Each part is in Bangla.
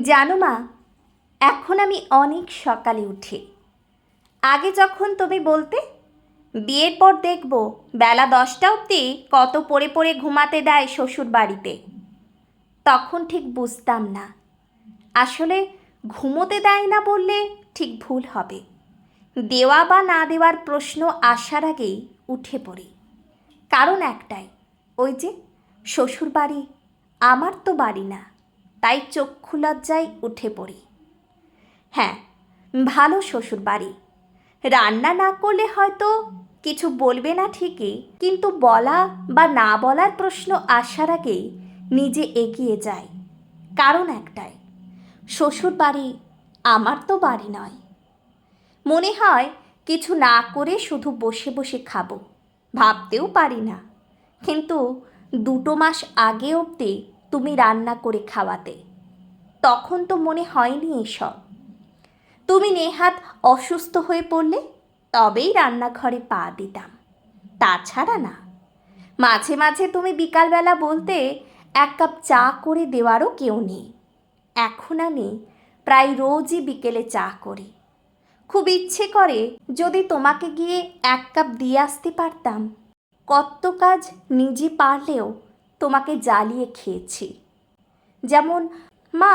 জানো মা, এখন আমি অনেক সকালে উঠি। আগে যখন তুমি বলতে, বিয়ের পর দেখব বেলা দশটা অবধি কত পড়ে পড়ে ঘুমাতে দেয় শ্বশুর বাড়িতে। তখন ঠিক বুঝতাম না। আসলে ঘুমোতে দেয় না বললে ঠিক ভুল হবে। দেওয়া বা না দেওয়ার প্রশ্ন আসার আগেই উঠে পড়ি। কারণ একটাই, ওই যে শ্বশুর বাড়ি আমার তো বাড়ি না। তাই চক্ষু লজ্জায় উঠে পড়ি। হ্যাঁ ভালো শ্বশুর বাড়ি রান্না না করলে হয়তো কিছু বলবে না ঠিকই, কিন্তু বলা বা না বলার প্রশ্ন আসার আগেই নিজে এগিয়ে যায় কারণ একটাই শ্বশুর বাড়ি আমার তো বাড়ি নয়। মনে হয় কিছু না করে শুধু বসে বসে খাব, ভাবতেও পারি না। কিন্তু দুটো মাস আগে অবধি তুমি রান্না করে খাওয়াতে। তখন তো মনে হয়নি এসব। তুমি নেহাত অসুস্থ হয়ে পড়লে তবেই রান্নাঘরে পা দিতাম। তাছাড়া না। মাঝে মাঝে তুমি বিকালবেলা বলতে এক কাপ চা করে দেওয়ারও কেউ নেই। এখন আমি প্রায় রোজই বিকেলে চা করি। খুব ইচ্ছে করে যদি তোমাকে গিয়ে এক কাপ দিয়ে আসতে পারতাম। কত কাজ নিজে পারলেও তোমাকে জ্বালিয়ে খেয়েছি। যেমন, মা,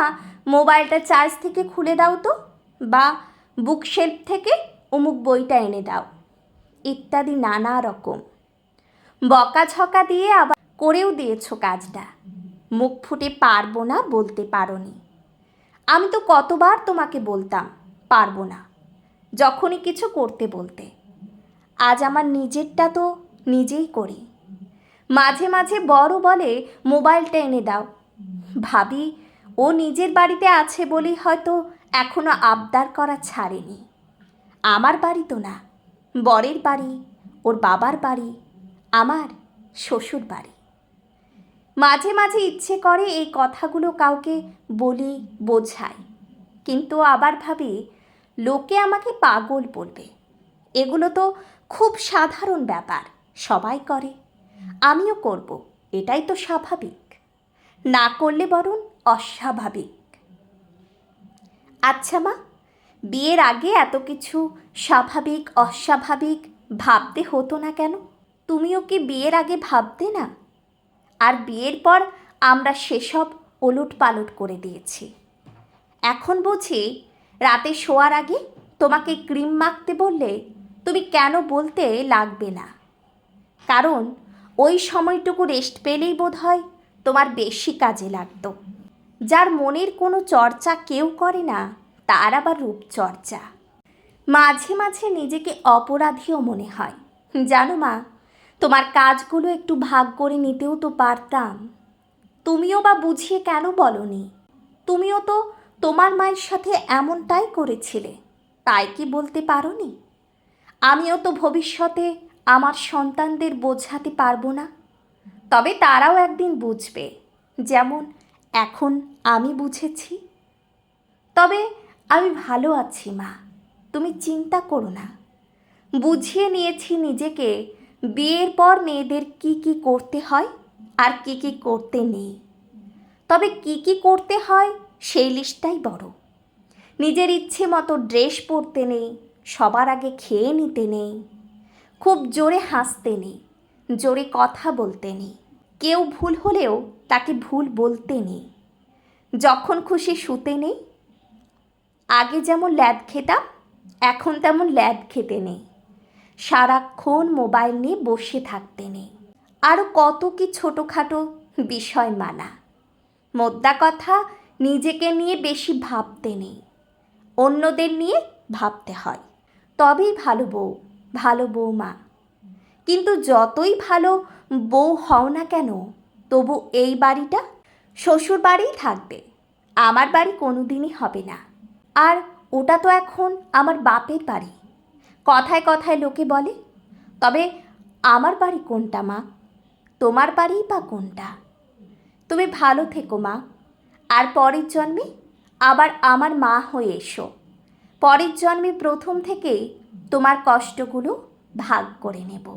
মোবাইলটা চার্জ থেকে খুলে দাও তো, বা বুক শেলফ থেকে অমুক বইটা এনে দাও। ইত্যাদি নানা রকম। বকাঝকা দিয়ে আবার করেও দিয়েছ কাজটা। মুখ ফুটে পারব না বলতে পারোনি। আমি তো কতবার তোমাকে বলতাম, পারব না, যখনই কিছু করতে বলতে। আজ আমার নিজেরটা তো নিজেই করি। মাঝে মাঝে বড় বলে মোবাইলটা এনে দাও। ভাবি, ও নিজের বাড়িতে আছে বলেই হয়তো এখনও আবদার করা ছাড়েনি। আমার বাড়ি তো না, বরের বাড়ি, ওর বাবার বাড়ি, আমার শ্বশুর বাড়ি। মাঝে মাঝে ইচ্ছে করে এই কথাগুলো কাউকে বলি, বোঝাই। কিন্তু আবার ভাবি, লোকে আমাকে পাগল বলবে। এগুলো তো খুব সাধারণ ব্যাপার, সবাই করে। আমিও করব, এটাই তো স্বাভাবিক। না করলে বরং অস্বাভাবিক। আচ্ছা মা, বিয়ের আগে এত কিছু স্বাভাবিক, অস্বাভাবিক ভাবতে হতো না কেন? তুমিও কি বিয়ের আগে ভাবতে না? আর বিয়ের পর আমরা সেসব ওলট পালট করে দিয়েছি। এখন বুঝি রাতে শোয়ার আগে তোমাকে ক্রিম মাখতে বললে তুমি কেন বলতে লাগবে না? কারণ ওই সময়টুকু রেস্ট পেলেই বোধ হয় তোমার বেশি কাজে লাগতো। যার মনের কোনো চর্চা কেউ করে না, তার আবার রূপচর্চা। মাঝে মাঝে নিজেকে অপরাধীও মনে হয়। জানো মা, তোমার কাজগুলো একটু ভাগ করে নিতেও তো পারতাম। তুমিও বা বুঝিয়ে কেন বলনি? তুমিও তো তোমার মায়ের সাথে এমনটাই করেছিলে, তাই কি বলতে পারোনি? আমিও তো ভবিষ্যতে আমার সন্তানদের বোঝাতে পারব না। তবে তারাও একদিন বুঝবে, যেমন, এখন আমি বুঝেছি। তবে আমি ভালো আছি, মা। তুমি চিন্তা করো না। বুঝিয়ে নিয়েছি নিজেকে, বিয়ের পর মেয়েদের কি কি করতে হয় আর কি কি করতে নেই। তবে কি কি করতে হয় সেই লিস্টটাই বড়। নিজের ইচ্ছে মতো ড্রেস পরতে নেই, সবার আগে খেয়ে নিতে নেই। খুব জোরে হাসতে নেই, জোরে কথা বলতে নেই। কেউ ভুল হলেও তাকে ভুল বলতে নেই। যখন খুশি শুতে নেই, আগে যেমন ল্যাদ খেতাম, এখন তেমন ল্যাদ খেতে নেই। সারাক্ষণ মোবাইল নিয়ে বসে থাকতে নেই। আরও কত কি ছোটোখাটো বিষয় মানা। মোদ্দা কথা নিজেকে নিয়ে বেশি ভাবতে নেই, অন্যদের নিয়ে ভাবতে হয়। তবেই ভালো বউ ভালো বৌমা। কিন্তু যতই ভালো বউ হও না কেন, তবু এই বাড়িটা শ্বশুর বাড়িই থাকবে, আমার বাড়ি কোনো দিনই হবে না। আর ওটা তো এখন আমার বাপের বাড়ি। কথায় কথায় লোকে বলে, তবে আমার বাড়ি কোনটা মা? তোমার বাড়িই বা কোনটা? তুমি ভালো থেকো মা। আর পরের জন্মে আবার আমার মা হয়ে এসো। পরের জন্মে প্রথম থেকেই তোমার কষ্টগুলো ভাগ করে নেব।